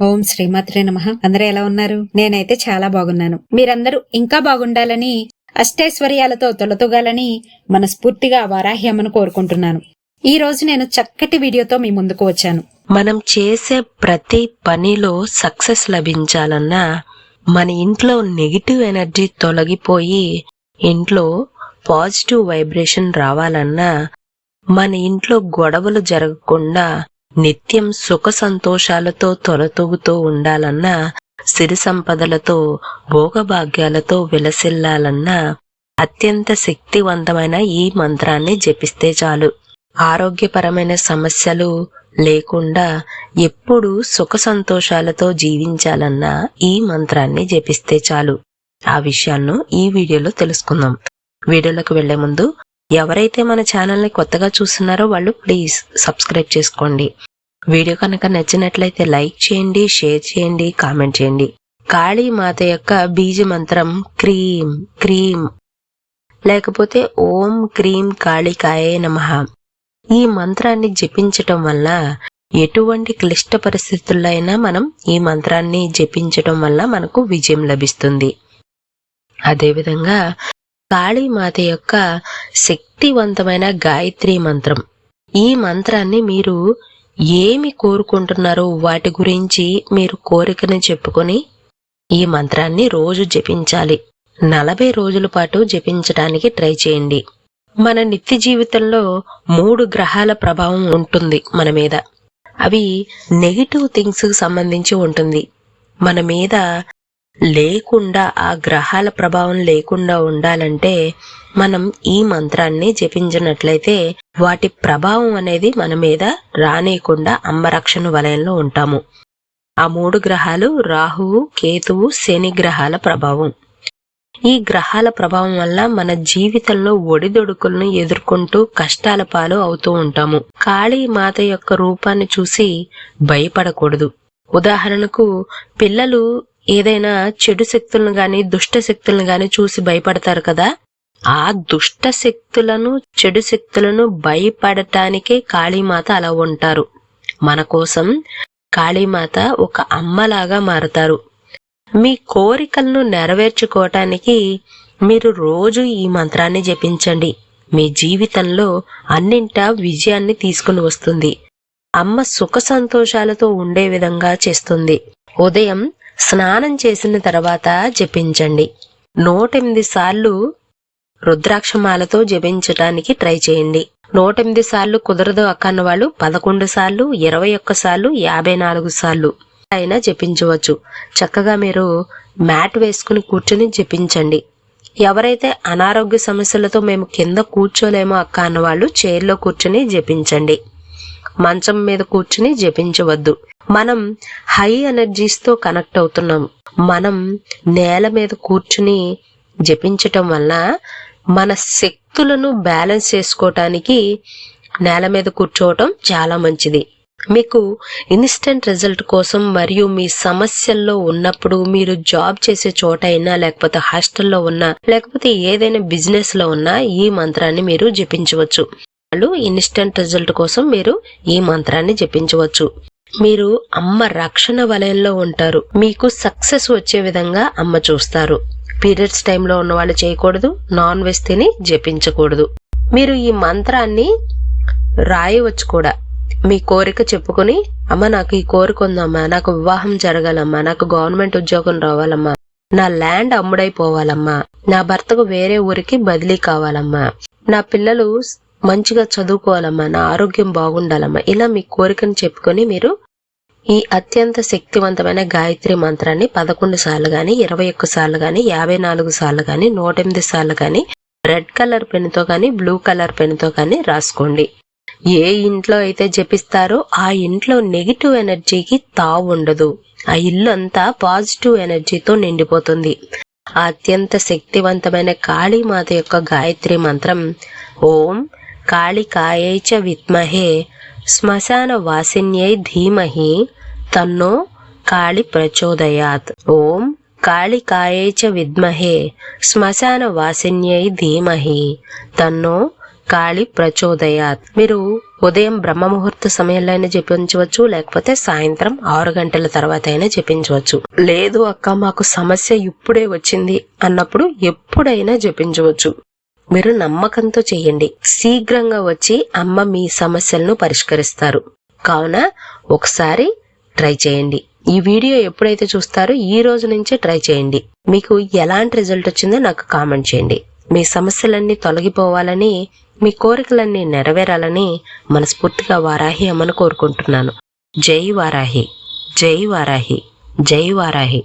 ఓం శ్రీమాత్రే నమ. అందరూ ఎలా ఉన్నారు? నేనైతే చాలా బాగున్నాను. మీరందరూ ఇంకా బాగుండాలని అష్టైశ్వర్యాలతో తొలతొగాలని మనస్ఫూర్తిగా వారాహ్యమను కోరుకుంటున్నాను. ఈ రోజు నేను చక్కటి వీడియోతో మీ ముందుకు వచ్చాను. మనం చేసే ప్రతి పనిలో సక్సెస్ లభించాలన్నా మన ఇంట్లో నెగిటివ్ ఎనర్జీ తొలగిపోయి ఇంట్లో పాజిటివ్ వైబ్రేషన్ రావాలన్నా మన ఇంట్లో గొడవలు జరగకుండా నిత్యం సుఖ సంతోషాలతో తొలతొగుతూ ఉండాలన్నా సిరి సంపదలతో భోగభాగ్యాలతో విలసిల్లాలన్నా అత్యంత శక్తివంతమైన ఈ మంత్రాన్ని జపిస్తే చాలు. ఆరోగ్యపరమైన సమస్యలు లేకుండా ఎప్పుడు సుఖ సంతోషాలతో జీవించాలన్నా ఈ మంత్రాన్ని జపిస్తే చాలు. ఆ విషయాలను ఈ వీడియోలో తెలుసుకుందాం. వీడియోలకు వెళ్ళే ముందు ఎవరైతే మన ఛానల్ని కొత్తగా చూస్తున్నారో వాళ్ళు ప్లీజ్ సబ్స్క్రైబ్ చేసుకోండి. వీడియో కనుక నచ్చినట్లయితే లైక్ చేయండి షేర్ చేయండి కామెంట్ చేయండి. కాళీ మాత యొక్క బీజ మంత్రం క్రీం క్రీం. లేకపోతే ఓం క్రీం కాళికాయే నమ. ఈ మంత్రాన్ని జపించటం వల్ల ఎటువంటి క్లిష్ట పరిస్థితుల్లో అయినా మనం ఈ మంత్రాన్ని జపించటం వల్ల మనకు విజయం లభిస్తుంది. అదేవిధంగా కాళీమాత యొక్క శక్తివంతమైన గాయత్రి మంత్రం. ఈ మంత్రాన్ని మీరు ఏమి కోరుకుంటున్నారో వాటి గురించి మీరు కోరికని చెప్పుకొని ఈ మంత్రాన్ని రోజు జపించాలి. నలభై రోజుల పాటు జపించడానికి ట్రై చేయండి. మన నిత్య జీవితంలో మూడు గ్రహాల ప్రభావం ఉంటుంది మన మీద. అవి నెగిటివ్ థింగ్స్కి సంబంధించి ఉంటుంది. మన మీద లేకుండా ఆ గ్రహాల ప్రభావం లేకుండా ఉండాలంటే మనం ఈ మంత్రాన్ని జపించినట్లయితే వాటి ప్రభావం అనేది మన మీద రానేయకుండా అమ్మరక్షణ వలయంలో ఉంటాము. ఆ మూడు గ్రహాలు రాహువు కేతువు శని గ్రహాల ప్రభావం. ఈ గ్రహాల ప్రభావం వల్ల మన జీవితంలో ఒడిదొడుకులను ఎదుర్కొంటూ కష్టాల పాలు అవుతూ ఉంటాము. కాళీ మాత యొక్క రూపాన్ని చూసి భయపడకూడదు. ఉదాహరణకు పిల్లలు ఏదైనా చెడు శక్తులను గాని దుష్ట శక్తులను గాని చూసి భయపడతారు కదా? ఆ దుష్ట శక్తులను చెడు శక్తులను భయపడటానికే కాళీమాత అలా ఉంటారు. మన కోసం కాళీమాత ఒక అమ్మలాగా మారుతారు. మీ కోరికలను నెరవేర్చుకోవటానికి మీరు రోజు ఈ మంత్రాన్ని జపించండి. మీ జీవితంలో అన్నింటా విజయాన్ని తీసుకుని వస్తుంది. అమ్మ సుఖ సంతోషాలతో ఉండే విధంగా చేస్తుంది. ఉదయం స్నానం చేసిన తర్వాత జపించండి. నూటెనిమిది సార్లు రుద్రాక్షమాలతో జపించటానికి ట్రై చేయండి. నూటెనిమిది సార్లు కుదరదు అక్కన్న వాళ్ళు పదకొండు సార్లు ఇరవై ఒక్క సార్లు యాభై నాలుగు సార్లు అయినా జపించవచ్చు. చక్కగా మీరు మ్యాట్ వేసుకుని కూర్చొని జపించండి. ఎవరైతే అనారోగ్య సమస్యలతో మేము కింద కూర్చోలేమో అక్క అన్న వాళ్ళు చైర్లో కూర్చొని జపించండి. మంచం మీద కూర్చుని జపించవద్దు. మనం హై ఎనర్జీస్తో కనెక్ట్ అవుతున్నాం. మనం నేల మీద కూర్చుని జపించటం వల్ల మన శక్తులను బ్యాలెన్స్ చేసుకోవటానికి నేల మీద కూర్చోవటం చాలా మంచిది. మీకు ఇన్స్టెంట్ రిజల్ట్ కోసం మరియు మీ సమస్యల్లో ఉన్నప్పుడు మీరు జాబ్ చేసే చోట అయినా లేకపోతే హాస్టల్లో ఉన్నా లేకపోతే ఏదైనా బిజినెస్లో ఉన్నా ఈ మంత్రాన్ని మీరు జపించవచ్చు. వాళ్ళు ఇన్స్టెంట్ రిజల్ట్ కోసం మీరు ఈ మంత్రాన్ని జపించవచ్చు. మీరు అమ్మ రక్షణ వలయంలో ఉంటారు. మీకు సక్సెస్ వచ్చే విధంగా అమ్మ చూస్తారు. పీరియడ్స్ టైంలో ఉన్న వాళ్ళు చేయకూడదు నాన్ వెజ్ తిని జపించకూడదు. మీరు ఈ మంత్రాన్ని రాయవచ్చు కూడా. మీ కోరిక చెప్పుకొని అమ్మ నాకు ఈ కోరిక ఉందమ్మా నాకు వివాహం జరగాలమ్మా నాకు గవర్నమెంట్ ఉద్యోగం రావాలమ్మా నా ల్యాండ్ అమ్ముడైపోవాలమ్మా నా భర్తకు వేరే ఊరికి బదిలీ కావాలమ్మా నా పిల్లలు మంచిగా చదువుకోవాలమ్మా నా ఆరోగ్యం బాగుండాలమ్మా. ఇలా మీ కోరికను చెప్పుకొని మీరు ఈ అత్యంత శక్తివంతమైన గాయత్రి మంత్రాన్ని పదకొండు సార్లు కానీ ఇరవై ఒక్క సార్లు కానీ యాభై నాలుగు సార్లు కానీ నూట ఎనిమిది సార్లు కానీ రెడ్ కలర్ పెన్తో కానీ బ్లూ కలర్ పెన్తో కానీ రాసుకోండి. ఏ ఇంట్లో అయితే జపిస్తారో ఆ ఇంట్లో నెగిటివ్ ఎనర్జీకి తావు ఉండదు. ఆ ఇల్లు అంతా పాజిటివ్ ఎనర్జీతో నిండిపోతుంది. ఆ అత్యంత శక్తివంతమైన కాళీమాత యొక్క గాయత్రి మంత్రం ఓం కాళికాయై చ విద్మహే శ్మశాన వాసిన్యై ధీమహి తన్నో కాళి ప్రచోదయాత్ ఓం కాళికాయై చ విద్మహే శ్మశాన వాసిన్యై ధీమహి తన్నో కాళి ప్రచోదయాత్ మీరు ఉదయం బ్రహ్మ ముహూర్త సమయంలో అయినా జపించవచ్చు లేకపోతే సాయంత్రం ఆరు గంటల తర్వాత అయినా జపించవచ్చు. లేదు అక్క మాకు సమస్య ఇప్పుడే వచ్చింది అన్నప్పుడు ఎప్పుడైనా జపించవచ్చు. మీరు నమ్మకంతో చేయండి. శీఘ్రంగా వచ్చి అమ్మ మీ సమస్యలను పరిష్కరిస్తారు. కావున ఒకసారి ట్రై చేయండి. ఈ వీడియో ఎప్పుడైతే చూస్తారో ఈ రోజు నుంచే ట్రై చేయండి. మీకు ఎలాంటి రిజల్ట్ వచ్చిందో నాకు కామెంట్ చేయండి. మీ సమస్యలన్నీ తొలగిపోవాలని మీ కోరికలన్నీ నెరవేరాలని మనస్ఫూర్తిగా వారాహి అమ్మను కోరుకుంటున్నాను. జై వారాహి. జై వారాహి. జై వారాహి.